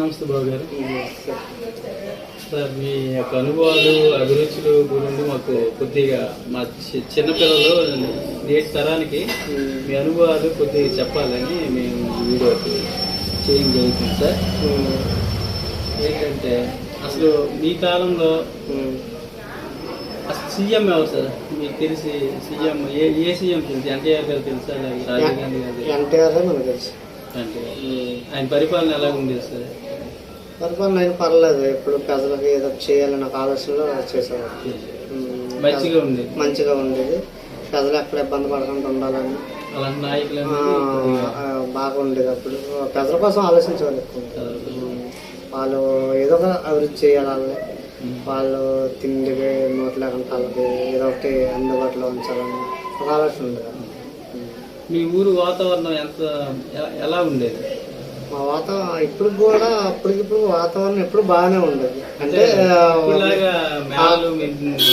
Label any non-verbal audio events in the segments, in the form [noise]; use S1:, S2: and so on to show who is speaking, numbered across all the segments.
S1: నమస్తే బాబు గారు. సార్ మీ యొక్క అనుభవాలు అభిరుచులు గురించి మాకు కొద్దిగా మా చిన్నపిల్లలు నేటి తరానికి మీ అనుభవాలు కొద్దిగా చెప్పాలని మేము వీడియో చేయడం జరుగుతుంది సార్. ఏంటంటే అసలు మీ కాలంలో అసలు సీఎం ఎవరు సార్? మీకు తెలిసి సీఎం ఏ ఏ సీఎం తెలుసు? ఎన్టీఆర్ గారు తెలుసా? రాజీవ్ గాంధీ గారు?
S2: ఎన్టీఆర్ మనకు తెలుసు.
S1: అంటే ఆయన పరిపాలన ఎలా ఉండేది సార్?
S2: అయినా పర్లేదు. ఎప్పుడు ప్రజలకు ఏదో చేయాలన్న ఒక ఆలోచనలో చేసేవాడు ఉమ్,
S1: మంచిగా ఉండేది.
S2: ప్రజలు ఎక్కడ ఇబ్బంది పడకుండా ఉండాలని.
S1: అలాంటి నాయకులు
S2: ఆ, ఆ, బాగా ఉండేది అప్పుడు. ప్రజల కోసం ఆలోచించేవాళ్ళు ఎక్కువ వాళ్ళు ఏదో ఒక అభివృద్ధి చేయాలి వాళ్ళని వాళ్ళు తిండికి నోట్ లేకుండా వాళ్ళకి ఏదో ఒకటి అందుబాటులో ఉంచాలని ఒక ఆలోచన ఉండేది. ఉమ్.
S1: మీ ఊరు వాతావరణం ఎంత ఎలా ఉండేది?
S2: వాతావరణం ఇప్పుడు కూడా అప్పటికిప్పుడు వాతావరణం ఎప్పుడు బాగానే ఉండేది. అంటే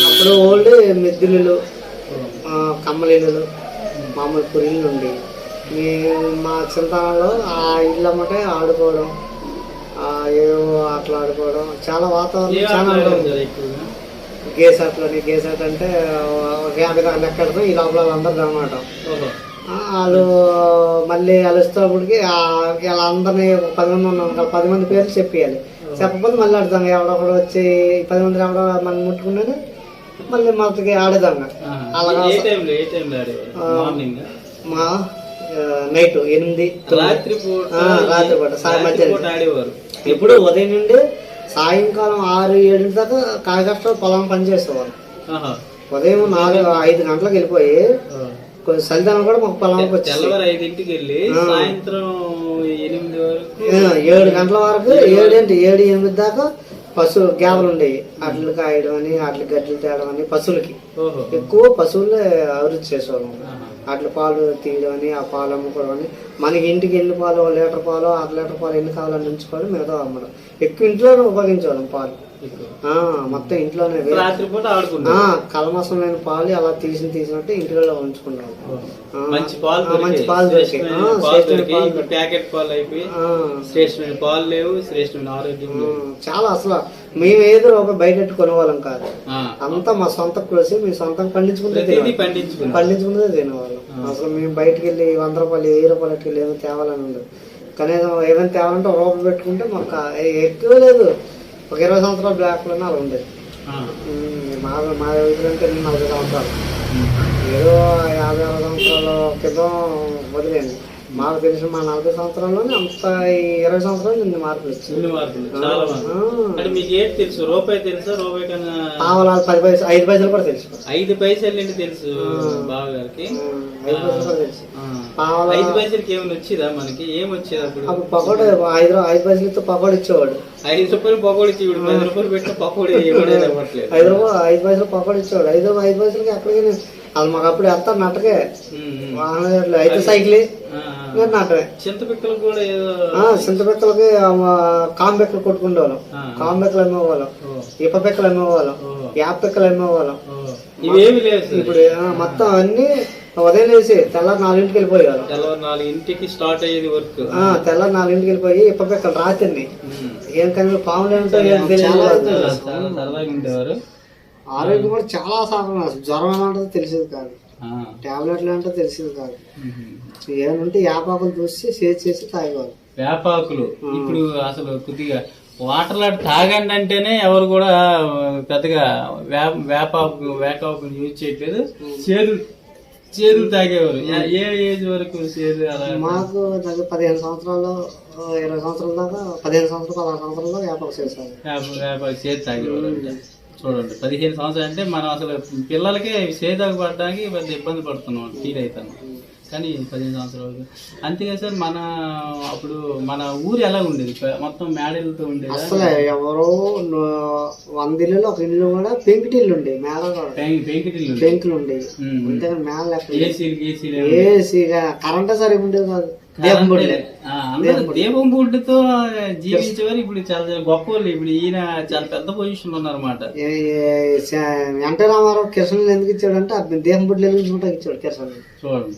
S2: అప్పుడు ఓల్డ్ మిద్దులు కమ్మలీలు మామూలు పురిళ్ళు ఉండేవి. మీ మా చిన్నతనంలో ఆ ఇల్లు అమ్మటే ఆడుకోవడం ఏవో ఆటలు ఆడుకోవడం చాలా వాతావరణం చాలా
S1: ఎక్కువగా?
S2: గేసాట్లని గేసాట్ అంటే ఒక యాభై దాకా లెక్కడతాం ఈ లోపల అందరు అనమాట వాళ్ళు మళ్ళీ కలుస్తున్నప్పటికి వాళ్ళందరినీ ఒక పది మంది ఉన్నాం పది మంది పేర్లు చెప్పేయాలి. చెప్పకపోతే మళ్ళీ ఆడదాం ఎవడొకడు వచ్చి పది మంది ఎవడో మనం ముట్టుకున్నాను మళ్ళీ మనకి ఆడదాం. అలాగా మా నైట్ ఎనిమిది
S1: రాత్రి
S2: రాత్రి పూట, మధ్యాహ్నం. ఇప్పుడు ఉదయం నుండి సాయంకాలం ఆరు ఏడు దాకా కాయకష్టం పొలం పని చేసేవాళ్ళు
S1: ఆహా.
S2: ఉదయం నాలుగు ఐదు గంటలకు వెళ్ళిపోయి చలిదనం కూడా మాకు వచ్చేది
S1: తెల్లవారు ఐదింటికి వెళ్ళి సాయంత్రం ఎనిమిది వరకు
S2: ఆ, ఏడు గంటల వరకు ఏడేంటి ఏడు ఎనిమిది దాకా పశువు గేవలు ఉండేవి. అట్లు కాయడం అని అట్లు గడ్డలు తేయడం అని పశువులకి.
S1: ఓహో.
S2: ఎక్కువ పశువులే అభివృద్ధి చేసేవాళ్ళం.
S1: ఆహా.
S2: అట్ల పాలు తీయడం అని ఆ పాలు అమ్ముకోవడం అని. మనకి ఇంటికి ఎన్ని పాలు లీటర్ పాలు అర లీటర్ పాలు ఎన్ని కావాలని ఉంచుకోవడం మిగతా అమ్మడం. ఎక్కువ ఇంట్లోనే ఉపయోగించేవాళ్ళం పాలు. మొత్తం ఇంట్లోనే వే-
S1: రాత్రి పూట ఆడుకుంటారు.
S2: ఆ, కలమసం లేని పాలు అలా తీసి తీసినట్టు ఇంటిలో ఉంచుకున్నాం ఆ,
S1: మంచి పాలు
S2: మంచి. పాలు దొరికాయి
S1: ప్యాకెట్ పాలు అయిపోయి శ్రేష్టమైన పాలు లేవు శ్రేష్టమైన ఆరోగ్యం
S2: చాలా అసలు మేము ఏదో ఒక బయట కొనేవాళ్ళం కాదు. అంతా మా సొంత కృషి మీ సొంతంగా పండించుకుంటే పండించుకుంటే తినేవాళ్ళం. అసలు మేము బయటికి వెళ్ళి వంద రూపాయలు వెయ్యి రూపాయలు ఎట్టుకెళ్ళి ఏమో తేవాలని ఉండదు. కనీసం ఏమైనా తేవాలంటే ఒక రూపాయి పెట్టుకుంటే మాకు ఎక్కువ లేదు. ఒక ఇరవై సంవత్సరాల బ్లాక్లోనే అలా ఉండేది. మా మా వయసులో అంటే నలభై సంవత్సరాలు. ఏదో యాభై అరవై సంవత్సరాల క్రితం వదిలేండి మాకు తెలిసిన మా నలభై సంవత్సరాల్లోనే అంత ఇరవై సంవత్సరాలు ఇన్ని మార్పులు వచ్చింది
S1: మార్పులు చాలా అంటే మీకు తెలుసు? రూపాయి తెలుసా? రూపాయి కన్నా
S2: పావలాలు పది పైసలు ఐదు పైసలు కూడా తెలుసు.
S1: ఐదు పైసలు ఏంటి తెలుసు బావ గారికి
S2: ఉమ్, ఐదు పైసలు కూడా తెలుసు. పావలా
S1: ఐదు పైసలకి ఏమైనా వచ్చేదా మనకి? ఏం వచ్చేది అప్పుడు?
S2: అప్పుడు పకోడీ ఐదు ఐదు పైసలతో పకోడీ ఇచ్చేవాడు.
S1: ఐదు రూపాయలు పకోడీ ఇచ్చి పది రూపాయలు పెట్టిన పకోడీ ఇవ్వలేదు [laughs]
S2: ఐదు రూపాయలు ఐదు పైసలు పకోడీ ఇచ్చేవాడు. ఐదు ఐదు పైసలకి ఎక్కడికి వాళ్ళు మాకు అప్పుడు ఎంత నట్టకే. వాహనాలు అయితే సైకిల్.
S1: ఆ, ఆ.
S2: నట్టమే
S1: చింతపిక్కలు కూడా ఏదో
S2: చింతపిక్కలకి కాంబెక్కలు కొట్టుకుండేవాళ్ళం. కాంబెక్కలు అమ్మేవాళ్ళం. ఇప్ప పిక్కలు అమ్మేవాళ్ళం. యాప్ పిక్కలు అమ్మేవాళ్ళం.
S1: ఇవేమి
S2: ఇప్పుడు మొత్తం అన్ని ఉదయం వేసి తెల్లారి నాలుగింటికి వెళ్ళిపోయేవాళ్ళం.
S1: తెల్లవారు నాలుగు ఇంటికి స్టార్ట్ అయ్యేది వర్క్.
S2: తెల్లారి నాలుగింటికి వెళ్ళిపోయి ఇప్ప పిక్కలు రాత్రిని. ఏం కానీ పాములు ఏంటో ఏం తెలియదు
S1: చాలా సరదాగా ఉండేవారు.
S2: ఆరోగ్యం కూడా చాలా అసలు జ్వరం ఉంటుందో తెలిసేది కాదు. టాబ్లెట్లు అంటే తెలిసేది కాదు. ఏమంటే యాపాకులు చూసి సేవ్ చేసి తాగేవాళ్ళు.
S1: వేపాకులు ఇప్పుడు అసలు కొద్దిగా వాటర్ లాంటి తాగండి అంటేనే ఎవరు కూడా పెద్దగా వేప వేపాకు వేపాకులు యూజ్ చేయట్లేదు. చేదు చేదులు తాగేవారు. ఏ- ఏజ్ వరకు చేదు అలా?
S2: మాకు దగ్గర పదిహేను సంవత్సరాలు ఇరవై సంవత్సరాల దాకా పదిహేను సంవత్సరాలు పదహారు సంవత్సరాల దాకా వ్యాపారం చేశాను
S1: వేప వేపాకు చేదు తాగేవారు. చూడండి. పదిహేను సంవత్సరాలు అంటే మనం అసలు పిల్లలకే చేదాకు పడడానికి పెద్ద ఇబ్బంది పడుతున్నాం ఫీల్ అవుతాను కానీ పదిహేను సంవత్సరాలు అంతేగా సార్ మన అప్పుడు మన ఊరు ఎలా ఉండేది? మొత్తం మేడలతో ఉండేదా?
S2: అసలు ఎవరో వంద ఇల్లులో ఒక ఇల్లు కూడా పెంకుటిల్లు ఉండేవి మేడ
S1: పెంకిటిల్లు.
S2: పెంకులు ఉండేవి. అంతేగాని మేడ ఏసీగా కరెంటే సరిగా ఉండేది కాదు. దీపం
S1: బుడ్డుతో జీవించేవారు ఇప్పుడు చాలా గొప్ప వాళ్ళు. ఇప్పుడు ఈయన చాలా పెద్ద పొజిషన్ ఉన్నారన్నమాట
S2: ఎన్టీ రామారావు కిరసనలు ఎందుకు ఇచ్చాడంటే ఆ దీపం బుడ్లు వెలిగించుకుంటా ఇచ్చాడు కిరసనలు.
S1: చూడండి.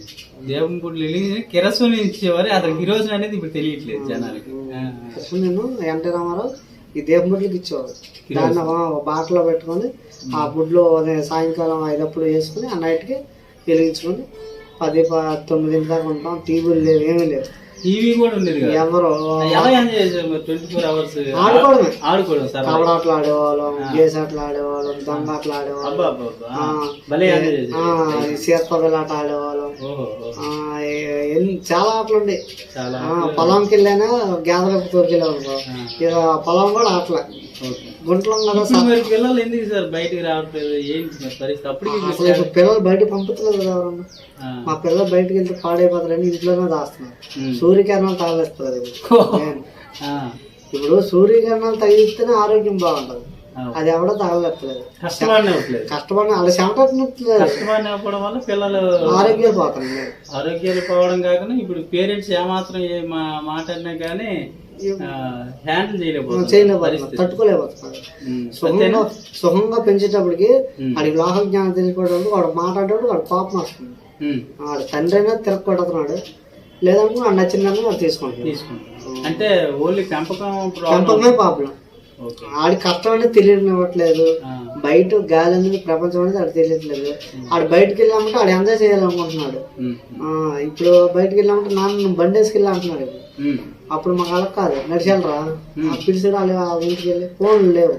S1: దీపం బుడ్లు వెలిగి కిరసోని ఇచ్చేవారు. అతనికి హీరోస్ అనేది ఇప్పుడు తెలియట్లేదు జనాలకి.
S2: నేను ఎన్టీ రామారావు ఈ దీపం బుడ్లకి ఇచ్చేవాడు దాన్ని బాటలో పెట్టుకొని ఆ బుడ్లో సాయంకాలం ఐదప్పుడు వేసుకుని ఆ నైట్కి వెలిగించుకొని పది ప- తొమ్మిది దాకా ఉంటాం. టీవీలు లేవు ఏమీ లేవు.
S1: టీవీ కూడా ఉండేది కదా.
S2: ఎవరు?
S1: ఎలా ఎంజాయ్ ట్వంటీ ఫోర్ అవర్స్
S2: ఆడుకోవడమే.
S1: ఆడుకోవడం సార్
S2: కబడాట్లు ఆడేవాళ్ళం గేస్ ఆటలు ఆడేవాళ్ళం దొంగ ఆటలు ఆడేవాళ్ళం.
S1: అబ్బా అబ్బా అబ్బా.
S2: ఆ,
S1: భలే ఎంజాయ్ చేసారు
S2: ఆ, ఈ సీతపదల ఆట ఆడేవాళ్ళం. చాలా ఆటలు ఉండే. పొలంకి వెళ్ళానా గ్యాదలకు తోకెళ్ళేవాళ్ళం ఇక పొలం కూడా ఆటలే.
S1: ఓకే.
S2: గుంటలం కదా
S1: ఇప్పుడు మరి పిల్లలు ఎందుకు సార్ బయటికి రావట్లేదు? ఏంటి మరి పరిస్థితి? అప్పటికి
S2: అసలు ఇప్పుడు పిల్లలు బయట పంపుతలేదు కదా ఎవరన్నా. మా పిల్లలు బయటకు వెళ్తే పాడైపోతారని ఇంట్లోనే దాస్తున్నారు. సూర్యకిరణాలు తగలేస్తుంది ఇప్పుడు. సూర్యకిరణాలు తగిలిస్తేనే ఆరోగ్యం బాగుంటది. అది ఎవడో తగలట్లేదు
S1: కష్టపడిన
S2: అలా చెమటట్లేదు
S1: కష్టపడిన వల్ల పిల్లలు
S2: ఆరోగ్యం పోతుంది
S1: ఆరోగ్యాలు పోవడం కాకుండా ఇప్పుడు పేరెంట్స్ ఏమాత్రం మాట్లాడినా కానీ హ్యాండిల్.
S2: తట్టుకోలేకపోతున్నారు
S1: ఉమ్.
S2: సుఖంగా సుఖంగా పెంచేటప్పటికి. వాడికి లోహ జ్ఞానం తెలిసిపోవడం వాడు మాట్లాడేటప్పుడు వాడు కోపం వస్తుంది. వాడు తండ్రి అయినా తిరగొడుతున్నాడు. లేదంటే వాడు నచ్చిందని వాడు తీసుకుంటాడు.
S1: తీసుకుంటాం అంటే ఓన్లీ పెంపకం ప్రాబ్లం
S2: పెంపకమే ప్రాబ్లం ఆడి కష్టం అనేది తెలియనివ్వట్లేదు. బయట గాలి అనేది ప్రపంచం అనేది ఆడు తెలియట్లేదు. ఆడు బయటకు వెళ్ళామంటే ఆడు ఎంజాయ్ చేయాలనుకుంటున్నాడు. ఇప్పుడు బయటకు వెళ్ళామంటే నాన్న బండి వేసుకెళ్ళి అంటున్నాడు. ఇప్పుడు.
S1: ఉమ్.
S2: అప్పుడు మాకు అలా కాదు నడిచాలరా పిలిచాడు వాళ్ళు ఆ ఇంటికి వెళ్ళి ఫోన్లు లేవు.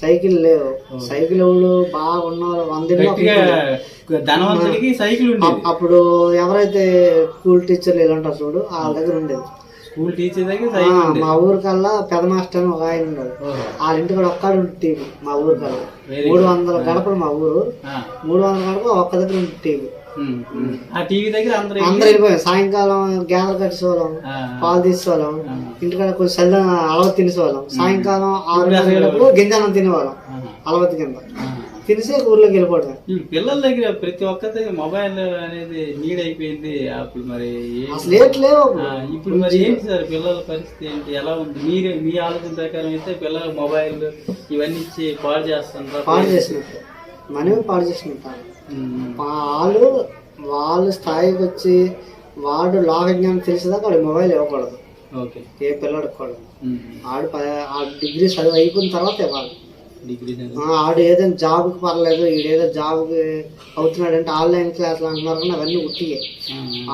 S2: సైకిల్ లేవు. సైకిల్ వాళ్ళు బాగా ఉన్నవాళ్ళు వంద ఇళ్ళు
S1: గట్టిగా ధనవంతుడికి సైకిల్
S2: అప్పుడు ఎవరైతే స్కూల్ టీచర్లు ఇలా ఉంటారు చూడు వాళ్ళ దగ్గర ఉండేది.
S1: స్కూల్ టీచర్ దగ్గర
S2: మా ఊరికల్లా పెద్ద మాస్టర్ అని ఒక ఆయన ఉన్నాడు. వాళ్ళ ఇంటి కూడా ఒక్కడు ఉంటే టీవీ మా ఊరికల్లా. మూడు వందల గడపలు మా ఊరు. మూడు వందల గడప ఒక్క దగ్గర ఉంటే టీవీ.
S1: ఆ టీవీ దగ్గర అందరూ
S2: అందరు వెళ్ళిపోయాం సాయంకాలం గ్యాదర్ కట్టేసేవాళ్ళం. పాలు తీసేవాళ్ళం. ఇంటికాడ కొంచెం చల్ల అలవ తినేసేవాళ్ళం. సాయంకాలం ఆరు గింజనం తినేవాళ్ళం. అలవతి కింద. తినేసి ఊర్లోకి వెళ్ళిపోవడం
S1: ఇప్పుడు పిల్లల దగ్గర ప్రతి ఒక్కరి దగ్గర మొబైల్ అనేది నీడ్ అయిపోయింది. అప్పుడు మరి
S2: అసలు లేవు
S1: ఇప్పుడు మరి ఏంటి సార్ పిల్లల పరిస్థితి ఏంటి? ఎలా ఉంది? మీరు మీ ఆలోచన ప్రకారం అయితే పిల్లల మొబైల్ ఇవన్నీ ఇచ్చి పాడు చేస్తుంటారు
S2: పాడు చేసినట్టు మనమే పాడు చేసినట్టు వాళ్ళు వాళ్ళ స్థాయికి వచ్చి వాడు లోక జ్ఞానం తెలిసేదాకా వాడు మొబైల్ ఇవ్వకూడదు. ఏ పిల్లడికి కూడా ఆడు ఆ డిగ్రీ చదువు అయిపోయిన తర్వాత ఇవ్వాలి. ఆడు ఏదైనా జాబ్కి పర్లేదు ఈడేదో జాబ్కి అవుతున్నాడు అంటే ఆన్లైన్ క్లాసులు అంటున్నారు కానీ అవన్నీ ఉట్టియే.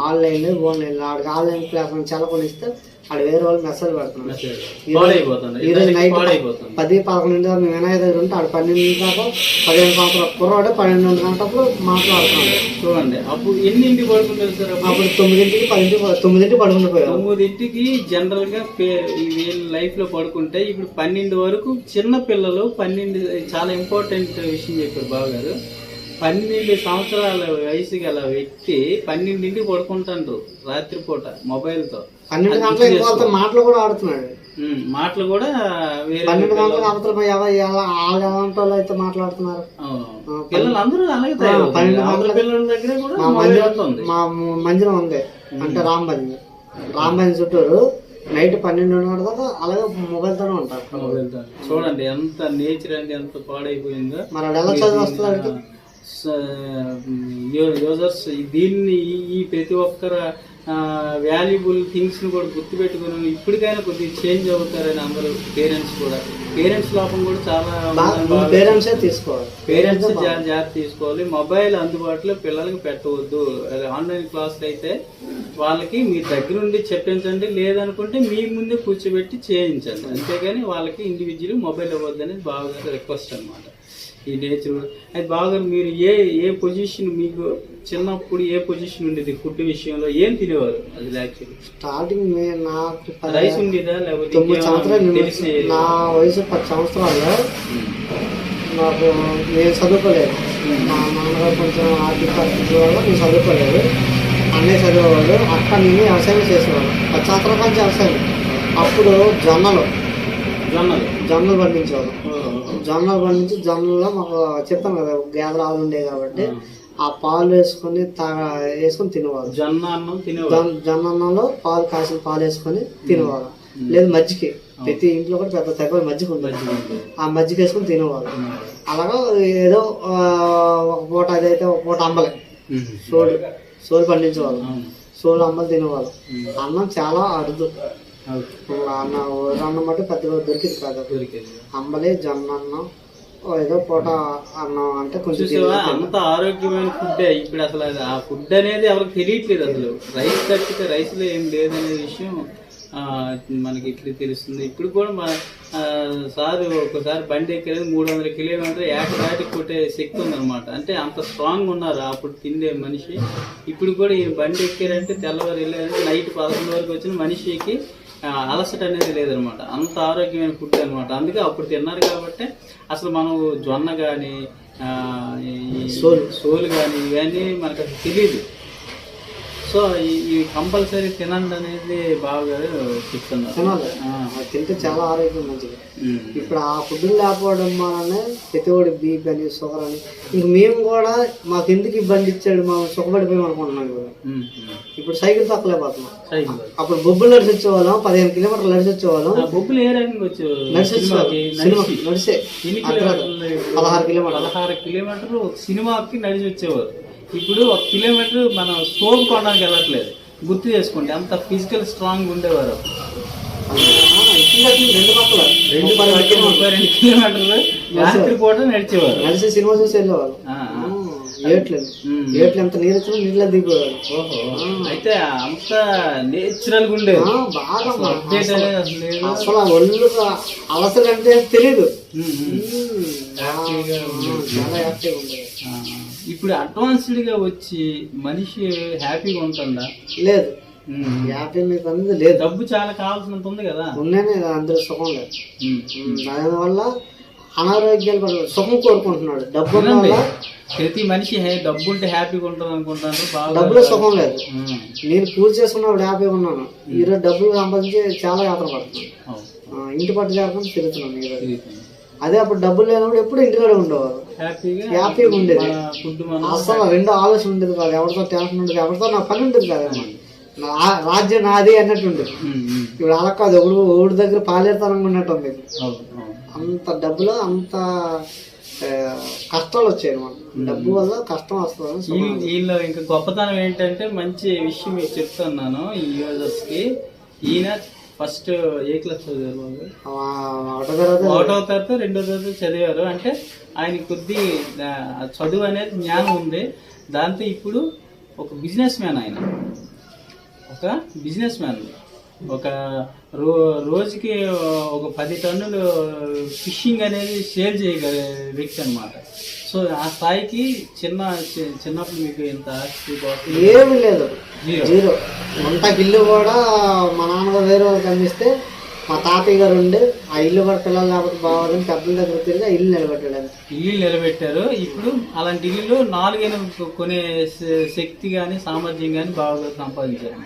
S2: ఆన్లైన్ ఆన్లైన్ ఆడికి ఆన్లైన్ క్లాస్ చల్లకొని ఇస్తే ఆడు వేరే వాళ్ళు మెసేజ్ నైట్
S1: పాడైపోతుంది.
S2: పది పదకొండు దాకా మేము వినాయక దగ్గర ఉంటే ఆడు పన్నెండు దాకా పదిహేను సంవత్సరాల కుర్రాడే పన్నెండు గంటప్పుడు మాట్లాడుతున్నాడు.
S1: చూడండి అప్పుడు ఎన్నింటి పడుకుంటారు సార్ అప్పుడు?
S2: తొమ్మిదింటికి పదింటికి తొమ్మిదింటికి పడుకుండిపోయాం
S1: తొమ్మిదింటికి జనరల్గా వీళ్ళ లైఫ్లో పడుకుంటే ఇప్పుడు పన్నెండు వరకు చిన్న పిల్లలు పన్నెండు చాలా ఇంపార్టెంట్ విషయం చెప్పారు బావ గారు పన్నెండు సంవత్సరాల వయసు గల వ్యక్తి పన్నెండింటికి పడుకుంటాడు రాత్రిపూట మొబైల్తో
S2: పన్నెండు మాటలు కూడా ఆడుతున్నాడు.
S1: ఉమ్, మాటలు కూడా వేరే
S2: పన్నెండు అవతల పోయి ఎలా వాళ్ళు ఎలాంటి వాళ్ళు అయితే మాట్లాడుతున్నారు.
S1: అవును. పిల్లలు అందరూ అలాగే తయారవుతున్నారు.
S2: పన్నెండు
S1: అందరి
S2: గంటలకు-
S1: పిల్లల దగ్గర కూడా
S2: మా
S1: మొబైల్
S2: మందిరం
S1: ఉంది.
S2: మా మందిరం ఉంది అంటే రాంబంది రాంబంది చుట్టూరు నైట్ పన్నెండున్నర దాకా అలాగే ఉంటారు.
S1: మొబైల్తో. చూడండి ఎంత నేచర్ అనేది ఎంత పాడైపోయిందో.
S2: మరి వాడు ఎలా చదివి వస్తున్నాడు
S1: యూజర్స్ దీన్ని ఈ- ప్రతి ఒక్కర వాల్యుబుల్ థింగ్స్ని కూడా గుర్తుపెట్టుకుని ఇప్పటికైనా కొద్దిగా చేంజ్ అవుతారని అందరూ పేరెంట్స్ కూడా. పేరెంట్స్ లోపం కూడా చాలా
S2: పేరెంట్సే తీసుకోవాలి?
S1: పేరెంట్స్ జాగ్రత్త తీసుకోవాలి. మొబైల్ అందుబాటులో పిల్లలకి పెట్టవద్దు. అది ఆన్లైన్ క్లాసులు అయితే వాళ్ళకి మీ దగ్గరుండి చెప్పించండి. లేదనుకుంటే మీ ముందే కూర్చోబెట్టి చేయించండి. అంతేగాని వాళ్ళకి ఇండివిజువల్ మొబైల్ ఇవ్వద్దు అనేది బాగా రిక్వెస్ట్ అన్నమాట. ఈ నేచర్ అది బాగా మీరు ఏ ఏ పొజిషన్ మీకు చిన్నప్పుడు ఏ పొజిషన్ ఉండేది ఫుడ్ విషయంలో? ఏం తినేవారు అది యాక్చువల్లీ
S2: స్టార్టింగ్ నాకు
S1: రైస్ ఉండేదా? లేకపోతే
S2: తొమ్మిది సంవత్సరాలు నా వయసు పది సంవత్సరాలు. నాకు నేను చదువుకోలేదు. మా నాన్నగారు కొంచెం ఆర్థిక పరిస్థితుల వల్ల నేను చదువుకోలేదు. అన్నయ్య చదివేవాడు. అక్క నేను వ్యవసాయం చేసేవాడు పది సంవత్సరాల నుంచి వ్యవసాయం. అప్పుడు జొన్నలు.
S1: జొన్నలు.
S2: జొన్నలు పండించేవాడు జొన్నలు పండించి జొన్నల్లో మాకు చెప్తాం కదా గేదెలు ఆవులు ఉండేవి కాబట్టి ఆ. పాలు వేసుకొని తాగా వేసుకొని తినేవాళ్ళు.
S1: జొన్న అన్నం తినేవారు
S2: జొన్న అన్నంలో పాలు కాసిన పాలు వేసుకొని తినేవాళ్ళు. లేదు మజ్జిగ. ప్రతి ఇంట్లో కూడా పెద్ద తగ్గ మజ్జిగ ఉంటుంది. ఆ మజ్జిగ వేసుకొని తినేవాళ్ళు. అలాగా ఏదో ఒక పూట అదైతే ఒక పూట అంబలే సోలు సోలు పండించేవాళ్ళు. సోలు అంబలు తినేవాళ్ళు. అన్నం చాలా అరుదు. అన్న ఊరు అన్నం మటు పెద్దగా దొరికింది కాదు?
S1: దొరికేది.
S2: అంబలి జొన్న అన్నం ఏదో పూట అన్నం అంటే కొంచెం
S1: అంత ఆరోగ్యమైన ఫుడ్ ఇప్పుడు అసలు ఆ ఫుడ్ అనేది ఎవరికి తెలియట్లేదు అసలు. రైస్ తప్పితే రైస్లో ఏం లేదనే విషయం ఆ, మనకి ఇప్పుడు తెలుస్తుంది. ఇప్పుడు కూడా మన ఆ, సార్ ఒకసారి బండి ఎక్కేది మూడు వందల కిలోమీటర్ ఏట దాటి కొట్టే శక్తి ఉందన్నమాట. అంటే అంత స్ట్రాంగ్ ఉన్నారు అప్పుడు తిండే మనిషి. ఇప్పుడు కూడా ఈ బండి ఎక్కారంటే తెల్లవారు వెళ్ళారంటే నైట్ పదకొండు వరకు వచ్చిన మనిషికి అలసట అనేది లేదనమాట. అంత ఆరోగ్యమైన ఫుడ్ అనమాట. అందుకే అప్పుడు తిన్నారు కాబట్టి అసలు మనం జొన్న కానీ సోలు. సోలు కానీ ఇవన్నీ మనకు తెలియదు. సో ఈ- కంపల్సరీ తినండి అనేది బాగా చెప్తున్నారు.
S2: తినాలి. అది తింటే చాలా ఆరోగ్యం మంచిది. ఇప్పుడు ఆ ఫుడ్ లేకపోవడం వలనే ప్రతివాడి బీపీ అని షుగర్ అని. ఇంక మేము కూడా మాకు ఎందుకు ఇబ్బంది ఇచ్చాడు మేము సుఖపడిపోయాం అనుకుంటున్నాం ఇప్పుడు. ఇప్పుడు సైకిల్ తక్కలేకపోతున్నాం
S1: సైకిల్.
S2: అప్పుడు బొబ్బులు నడిచి వచ్చేవాళ్ళం పదిహేను కిలోమీటర్లు నడిచి వచ్చేవాళ్ళం.
S1: బొబ్బులు ఏ వచ్చావు
S2: నడిచి
S1: నడిచి?
S2: పదహారు కిలోమీటర్లు.
S1: పదహారు కిలోమీటర్లు సినిమాకి నడిచి వచ్చేవారు. ఇప్పుడు ఒక కిలోమీటర్ మనం సోప్ కొనడానికి వెళ్ళట్లేదు. గుర్తు చేసుకోండి అంత ఫిజికల్ స్ట్రాంగ్ ఉండేవారు.
S2: రెండు పక్కల
S1: రెండు
S2: ముప్పై రెండు
S1: కిలోమీటర్లు రాత్రి పూట నడిచేవారు.
S2: నడిచి సినిమా చూసి
S1: ఆ.
S2: ఏట్లు. ఏట్లు ఎంత నీరు వచ్చినా నీళ్ళ
S1: ఓహో. అయితే అంత నేచురల్గా ఉండేది
S2: బాగా
S1: అసలు
S2: ఒళ్ళు అలసలు అంటే తెలియదు. చాలా హ్యాపీగా ఉండేది.
S1: ఇప్పుడు అడ్వాన్స్డ్గా వచ్చి మనిషి హ్యాపీగా ఉంటుందా?
S2: లేదు.
S1: ఉమ్.
S2: హ్యాపీ మీకు అనేది లేదు.
S1: డబ్బు చాలా కావాల్సినంత ఉంది కదా?
S2: ఉన్నానే అందరూ సుఖం లేదు. దానివల్ల అనారోగ్యాలు పడ సుఖం కోరుకుంటున్నాడు. డబ్బు
S1: ప్రతి మనిషి డబ్బు ఉంటే హ్యాపీగా ఉంటుంది అనుకుంటారు బాగా
S2: డబ్బులో సుఖం లేదు. నేను పూజ చేసుకున్నప్పుడు హ్యాపీగా ఉన్నాను. ఈరోజు డబ్బులు సంపాదించి చాలా యాత్ర పడుతున్నాను. ఇంటి పట్టు చేరకుండా తిరుగుతున్నాను ఈరోజు. అదే అప్పుడు డబ్బులు లేనప్పుడు ఎప్పుడు ఇంటికాడే ఉండేవారు.
S1: హ్యాపీగా
S2: ఉండేది. అసలు రెండో ఆలోచన ఉండేది కాదు. ఎవరితో టెన్షన్ ఉండేది ఎవరితో నా పని ఉండేది కాదు నా రాజ్యం నాది అన్నట్టు ఉండేది. ఇప్పుడు అలా కాదు ఒకడు ఒకటి దగ్గర పాలేరుతనంగా ఉన్నట్టు ఉంది. అంత డబ్బులో అంత కష్టాలు వచ్చాయి అనమాట డబ్బు వల్ల కష్టం వస్తుంది
S1: వీళ్ళు ఇంకా గొప్పతనం ఏంటంటే మంచి విషయం మీకు చెప్తున్నాను ఈ యూజర్స్కి ఈయన ఫస్ట్ ఏ క్లాస్ చదివారు
S2: ఒకటో తర్వాత
S1: ఒకటో తరగతి రెండో తరగతి చదివారు. అంటే ఆయన కొద్ది చదువు అనేది జ్ఞానం ఉంది. దాంతో ఇప్పుడు ఒక బిజినెస్ మ్యాన్ ఆయన. ఒక బిజినెస్ మ్యాన్ ఒక రో రోజుకి ఒక పది టన్నులు ఫిషింగ్ అనేది సేల్ చేయగల వ్యక్తి అన్నమాట. సో ఆ స్థాయికి చిన్న చిన్నప్పుడు మీకు ఇంత
S2: ఏమీ లేదు.
S1: జీరో
S2: వంటకి ఇల్లు కూడా మా నాన్నగారు వేరే అందిస్తే మా తాతయ్య గారు ఉండి ఆ ఇల్లు కూడా పిల్లలు లేకపోతే బాగోదని పెద్దల దగ్గర తిరిగి ఆ ఇల్లు నిలబెట్టాడు
S1: ఇల్లు నిలబెట్టారు. ఇప్పుడు అలాంటి ఇల్లు నాలుగైన కొనే శక్తి కానీ సామర్థ్యం కానీ బాగా సంపాదించారు.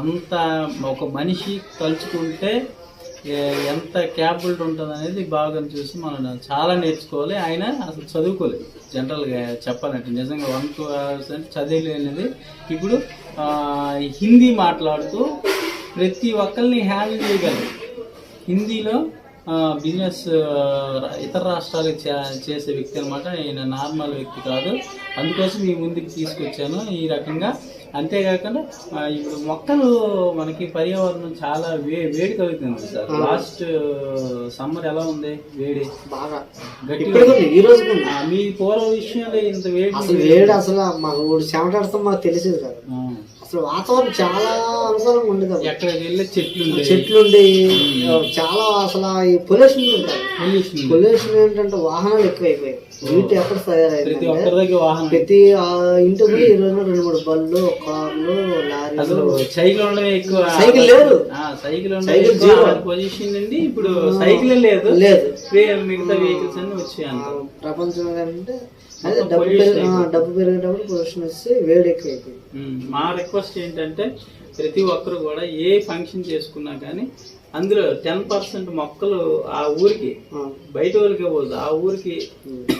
S1: అంత ఒక మనిషి తలుచుకుంటే ఎంత క్యాపబిలిటీ ఉంటుంది అనేది బాగా చూసి మనం చాలా నేర్చుకోవాలి. ఆయన అసలు చదువుకోలేదు. జనరల్గా చెప్పాలంటే నిజంగా వన్ టూ పర్సెంట్ చదివలేనిది ఇప్పుడు హిందీ మాట్లాడుతూ ప్రతి ఒక్కరిని హ్యాండిల్ చేయగలరు. హిందీలో బిజినెస్ ఇతర రాష్ట్రాలకు చే- చేసే వ్యక్తి అనమాట ఈయన నార్మల్ వ్యక్తి కాదు. అందుకోసం మీ ముందుకు తీసుకొచ్చాను. ఈ రకంగా అంతేకాకుండా ఇప్పుడు మొక్కలు మనకి పర్యావరణం చాలా వే వేడి కలుగుతుంది సార్. లాస్ట్ సమ్మర్ ఎలా ఉంది వేడి?
S2: బాగా. ఈ రోజు
S1: మీ పూర్వ విషయంలో ఇంత వేడి
S2: అసలు వేడి అసలు మాకు ఊరు చెమటాడుతాం మాకు తెలిసేది కాదు. అసలు వాతావరణం చాలా అనుకూలంగా ఉండేది.
S1: ఎక్కడికి వెళ్ళే చెట్లు.
S2: చెట్లు ఉండి చాలా అసలు ఈ పొల్యూషన్ ఉంటుంది
S1: పొల్యూషన్
S2: ఏంటంటే వాహనాలు ఎక్కువైపోయాయి. వీటి ఎక్కడ
S1: వాహనం.
S2: ప్రతి కూడా ఈ రోజున రెండు మూడు బళ్ళు కార్లు
S1: అసలు సైకిల్ ఉండడం ఎక్కువ
S2: సైకిల్ లేదు.
S1: సైకిల్
S2: సైకిల్
S1: ఎక్కువ
S2: జీరో.
S1: పొజిషన్ నుండి ఇప్పుడు సైకిల్ లేదు.
S2: లేదు.
S1: మిగతా వెహికల్స్ అన్ని వచ్చాయి
S2: ప్రపంచం ఏంటంటే అదే డబ్బు డబ్బు పెరిగేటప్పుడు పొల్యూషన్ వస్తే వేడి ఎక్కువైపోయింది.
S1: ఉమ్, మా రిక్వెస్ట్ ఏంటంటే ప్రతి ఒక్కరు కూడా ఏ ఫంక్షన్ చేసుకున్నా కానీ అందులో టెన్ పర్సెంట్ మొక్కలు ఆ ఊరికి బయట వాళ్ళకే పోదు. ఆ ఊరికి.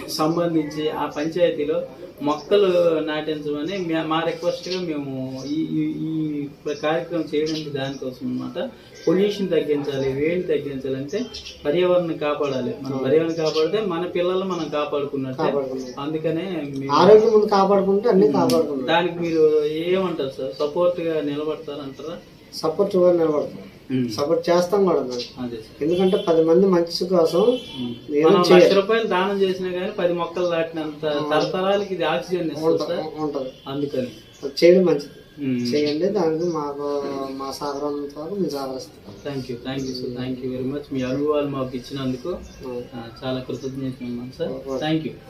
S1: సంబంధించి ఆ పంచాయతీలో మొక్కలు నాటించమని మే- మా రిక్వెస్ట్గా మేము ఈ ఈ- కార్యక్రమం చేయడానికి దానికోసం అన్నమాట. పొల్యూషన్ తగ్గించాలి వేడి తగ్గించాలి అంటే పర్యావరణం కాపాడాలి. మన పర్యావరణం కాపాడితే మన పిల్లలు మనం కాపాడుకున్నట్టే.
S2: కాపాడుకున్నాం.
S1: అందుకనే
S2: ఆరోగ్యం కాపాడుకుంటే అన్ని కాపాడుకున్నాం
S1: దానికి మీరు ఏమంటారు సార్? సపోర్ట్గా నిలబడతారంటారా?
S2: సపోర్ట్ నిలబడతాం. సపోర్ట్ చేస్తాం కూడా దాన్ని. ఎందుకంటే పది మంది మంచి కోసం.
S1: లక్ష రూపాయలు దానం చేసినా గానీ పది మొక్కలు దాటినంత తరతరాలకి ఇది ఆక్సిజన్
S2: ఉంటది
S1: అందుకని.
S2: అది చేయడం మంచిది. చేయండి దానికి మాకు మా సహకారంత మేము సహకరిస్తాం.
S1: Thank you thank you sir thank you very much మీ అనుభవాలు మాకు ఇచ్చినందుకు చాలా కృతజ్ఞతలు సార్ థ్యాంక్ యూ